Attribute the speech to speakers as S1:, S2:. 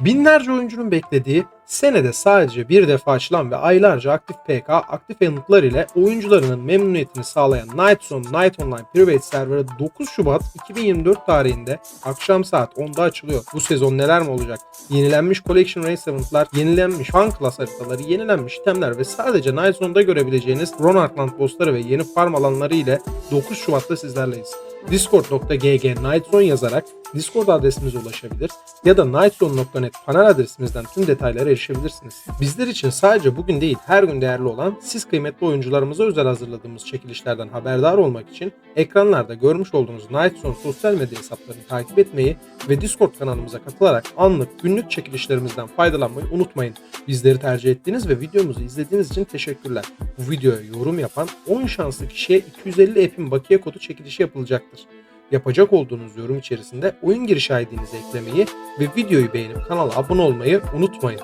S1: Binlerce oyuncunun beklediği, senede sadece bir defa açılan ve aylarca aktif PK, aktif yanıtlar ile oyuncularının memnuniyetini sağlayan Night Zone Night Online Private Server'ı 9 Şubat 2024 tarihinde akşam saat 10'da açılıyor. Bu sezon neler mi olacak? Yenilenmiş Collection Race Event'lar, yenilenmiş Fan Class haritaları, yenilenmiş itemler ve sadece Night Zone'da görebileceğiniz Ronarkland bossları ve yeni farm alanları ile 9 Şubat'ta sizlerleyiz. Discord.gg Nightzone yazarak Discord adresimize ulaşabilir ya da nightzone.net panel adresimizden tüm detaylara erişebilirsiniz. Bizler için sadece bugün değil her gün değerli olan siz kıymetli oyuncularımıza özel hazırladığımız çekilişlerden haberdar olmak için ekranlarda görmüş olduğunuz Nightzone sosyal medya hesaplarını takip etmeyi ve Discord kanalımıza katılarak anlık günlük çekilişlerimizden faydalanmayı unutmayın. Bizleri tercih ettiğiniz ve videomuzu izlediğiniz için teşekkürler. Bu videoya yorum yapan 10 şanslı kişiye 250 epin bakiye kodu çekilişi yapılacaktır. Yapacak olduğunuz yorum içerisinde oyun giriş ID'nizi eklemeyi ve videoyu beğenip kanala abone olmayı unutmayın.